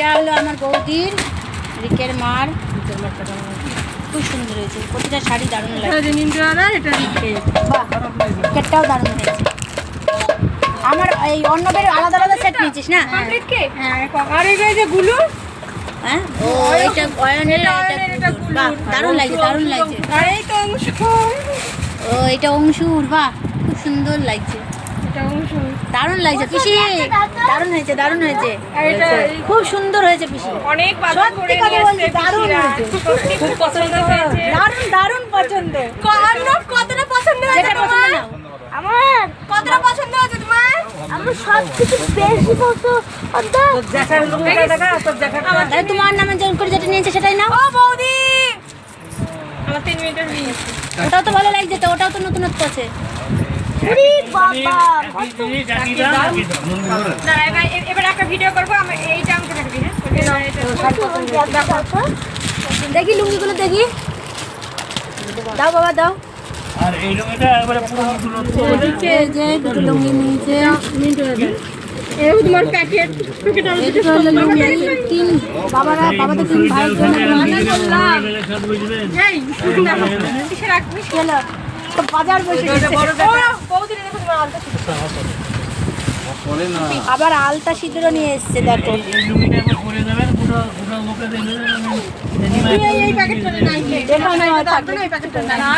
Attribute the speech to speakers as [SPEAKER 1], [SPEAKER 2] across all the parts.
[SPEAKER 1] এটা হলো আমার বৌদির রিকের মার খুব সুন্দর হয়েছে। প্রতিটা শাড়ি দারুণ লাগে।
[SPEAKER 2] এটা রিকে।
[SPEAKER 1] বাহ দারুণ হয়েছে। আমার এই অন্নবের আলাদা আলাদা সেট নিয়েছিস না?
[SPEAKER 2] হ্যাঁ। আর এই যে গুলু?
[SPEAKER 1] হ্যাঁ? ও এটা অয়নের দারুণ লাগছে দারুণ লাগছে। ও এটা অংশুর বাহ খুব সুন্দর লাগছে। দারুণ লাগছে পিসি। দারুণ হয়েছে দারুণ হয়েছে। খুব সুন্দর হয়েছে পিসি।
[SPEAKER 2] অনেক
[SPEAKER 1] সত্যি কথা বলছি, দারুণ হয়েছে।
[SPEAKER 2] খুব পছন্দ হয়েছে।
[SPEAKER 1] দারুণ দারুণ পছন্দ।
[SPEAKER 2] অর্ণব কতটা পছন্দ হয়েছে তোমার?
[SPEAKER 3] আমার।
[SPEAKER 2] কতটা পছন্দ হয়েছে তোমার?
[SPEAKER 3] আমার সব থেকে বেশি। পছন্দ
[SPEAKER 1] তোমার নামে করে যেটা নিয়েছে সেটাই নাও।
[SPEAKER 2] ও বৌদি! আমার তিন মিনিটের মিস
[SPEAKER 1] ওটাও তো ভালো লাগছে তো ওটাও তো নতুনত্ব আছে।
[SPEAKER 2] এবার এবার একটা ভিডিও করব এইটা হ্যাঁ?
[SPEAKER 1] দেখি লুঙ্গিগুলো দেখি। দাও বাবা দাও।
[SPEAKER 4] আর এই রঙটা একবারে পুরো পুরো
[SPEAKER 1] যে দুটো লুঙ্গি নিয়েছে।
[SPEAKER 2] এই তোমার প্যাকেট প্যাকেট আমি
[SPEAKER 1] দুটো লুঙ্গি। তিন বাবারা তিন জন্য
[SPEAKER 4] সব বুঝবেন?
[SPEAKER 2] এই রাখবি?
[SPEAKER 1] চলো তো বাজার বসে আবার আলতা সিঁদুর নিয়ে এসছে দেখো। না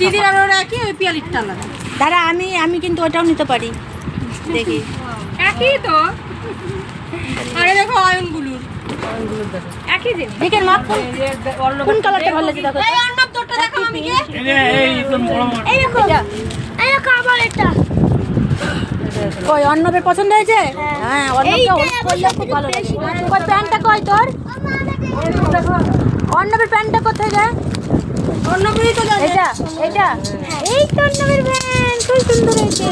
[SPEAKER 2] দিদির আর ওরা ওই
[SPEAKER 1] দাঁড়া আমি আমি কিন্তু ওটাও নিতে পারি। দেখি।
[SPEAKER 2] একই তো। আরে দেখো অয়নগুলোর। একই জিনিস।
[SPEAKER 1] দেখেন মা কোন কোন কালারটা ভালো লাগছে দেখো।
[SPEAKER 2] এই অর্ণব তোরটা দেখো মামিকে
[SPEAKER 4] এই এই একদম বড় বড়
[SPEAKER 3] এই দেখো। এই দেখো আমার এটা।
[SPEAKER 1] কই অর্ণবের পছন্দ হয়েছে? হ্যাঁ। অর্ণবকে
[SPEAKER 3] এইটাই
[SPEAKER 1] খুব ভালো লাগে। কই প্যান্টটা কই তোর? অর্ণবের প্যান্টটা কোথায় রে?
[SPEAKER 2] অর্ণবই তো জানে।
[SPEAKER 1] এটা এটা এই তো অর্ণবের প্যান্ট খুব সুন্দর হয়েছে।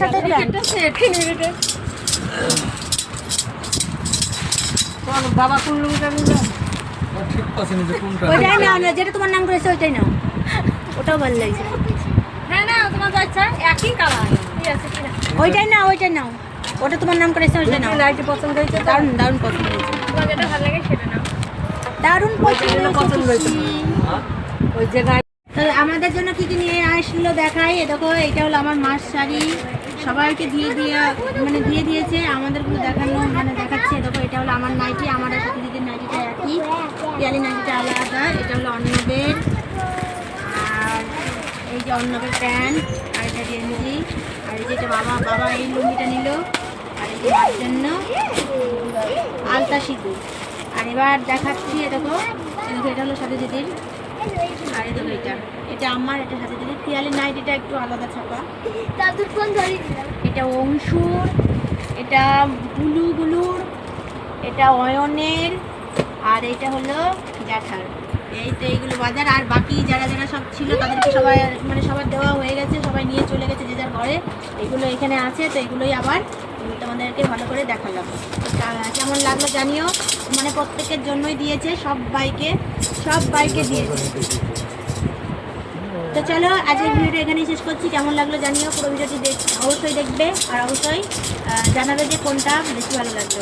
[SPEAKER 1] সাথে ওইটাই নাও না যেটা তোমার নাম করেছে ওইটাই নাও। ওটাও ভালো লাগছে
[SPEAKER 2] হ্যাঁ না তোমার বাচ্চা একই কালার ঠিক আছে কিনা
[SPEAKER 1] ওইটাই নাও ওইটাই নাও। ওটা তোমার নাম করেছে ওইটাই নাও।
[SPEAKER 2] লাইট পছন্দ হয়েছে
[SPEAKER 1] দারুণ দারুণ পছন্দ হয়েছে।
[SPEAKER 2] তোমার যেটা ভালো লাগে সেটা নাও।
[SPEAKER 1] দারুণ পছন্দ হয়েছে
[SPEAKER 2] ওই যে
[SPEAKER 1] আমাদের জন্য কি কি নিয়ে আসলো দেখাই? দেখো এটা হলো আমার মাস শাড়ি। সবাইকে দিয়ে দিয়ে মানে দিয়ে দিয়েছে, আমাদেরগুলো দেখানো মানে দেখাচ্ছে। দেখো, এটা হলো আমার নাইটি, আমার সাথে দিদির নাইটিটা একই। পিয়ালি নাইটিটা আলাদা, এটা হলো অন্নবের আর এই যে অন্নবের প্যান্ট, আর এটা গেঞ্জি আর এই যে এটা বাবা বাবা এই লুঙ্গিটা নিল, আর এই যে জন্য আলতা সিঁদুর। আর এবার দেখাচ্ছি দেখো এটা হলো সাথে দিদির আর এটা। এটা আমার এটা সাথে নাইট এটা একটু আলাদা ছাপা। এটা? অংশুর এটা গুলু গুলুর এটা অয়নের আর এটা হলো জ্যাঠার। এই তো এইগুলো বাজার আর বাকি যারা যারা সব ছিল তাদেরকে সবাই মানে সবার দেওয়া হয়ে গেছে সবাই নিয়ে চলে গেছে যে যার ঘরে। এগুলো এখানে আছে তো এগুলোই আবার তোমাদেরকে ভালো করে দেখালাম কেমন লাগল জানিও? মানে প্রত্যেকের জন্যই দিয়েছে, সব বাইকে সব বাইকে দিয়েছে। তো চলো, আজকের ভিডিওটা এখানেই শেষ করছি। কেমন লাগল জানিও? পুরো ভিডিওটি দেখ, অবশ্যই দেখবে। আর অবশ্যই জানাবে যে কোনটা বেশি ভালো লাগল।